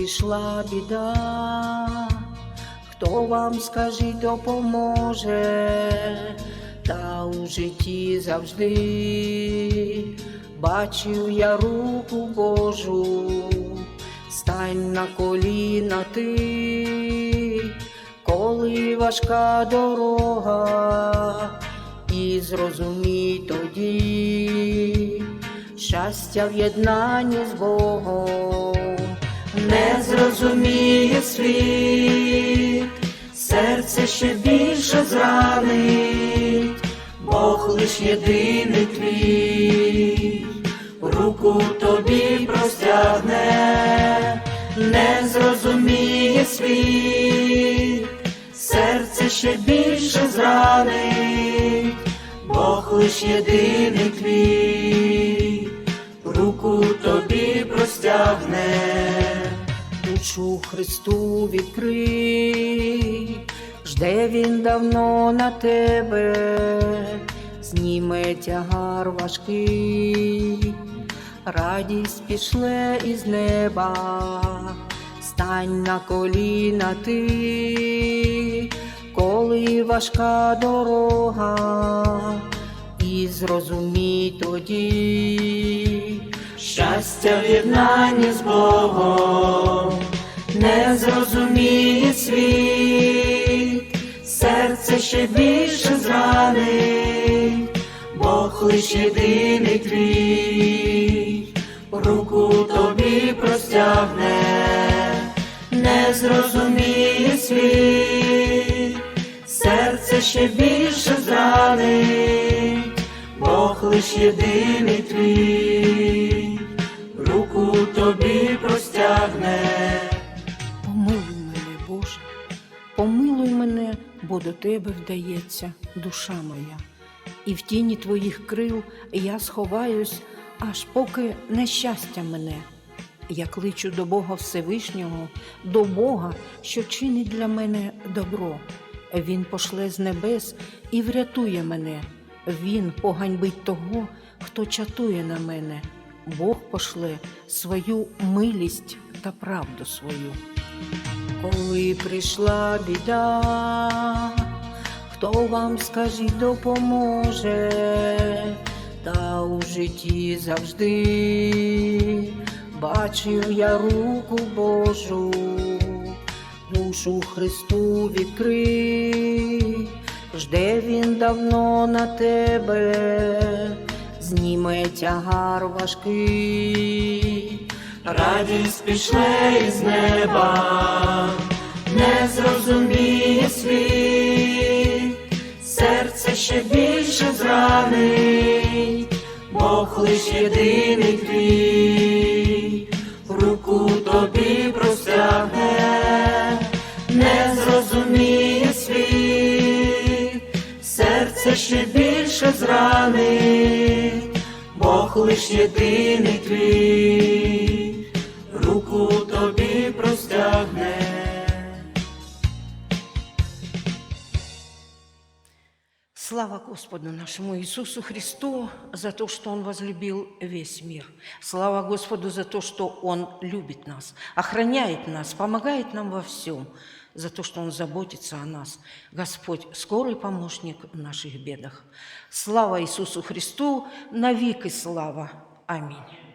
прийшла біда, хто вам скажіть допоможе, та у житті завжди. Бачив я руку Божу, стань на коліна ти, коли важка дорога, і зрозумій тоді щастя в з Богом не зрозуміє світ, серце ще більше зранить, Бог лиш єдиний твій, руку тобі простягне, не зрозуміє світ, серце ще більше зранить, Бог лиш єдиний твій, руку тобі простягне, душу Христу відкрий, жде він давно на тебе, зніме тягар важкий, радість пішле із неба, стань на коліна ти, коли важка дорога, і зрозумій тоді, щастя в з Богом, не зрозуміє світ, серце ще більше зранить, Бог лиш єдиний твій, руку тобі простягне, не зрозуміє світ, серце ще більше зранить, Бог лиш єдиний твій, руку тобі простягне. Помилуй мене, бо до тебе вдається душа моя. І в тіні твоїх крил я сховаюсь, аж поки нещастя мене. Я кличу до Бога Всевишнього, до Бога, що чинить для мене добро. Він пошле з небес і врятує мене. Він поганьбить того, хто чатує на мене. Бог пошле свою милість та правду свою. Коли прийшла біда, хто вам скажіть допоможе, та у житті завжди. Бачив я руку Божу, душу Христу відкрий, жде він давно на тебе, зніме тягар важкий, радість пішле із неба, не зрозуміє світ, серце ще більше зранить, Бог лиш єдиний твій, руку тобі простягне, не зрозуміє світ, серце ще більше зранить, Бог лиш єдиний твій, тобі простягне. Слава Господу нашему Иисусу Христу за то, что Он возлюбил весь мир. Слава Господу за то, что Он любит нас, охраняет нас, помогает нам во всем, за то, что Он заботится о нас. Господь, скорый помощник в наших бедах. Слава Иисусу Христу, навеки слава. Аминь.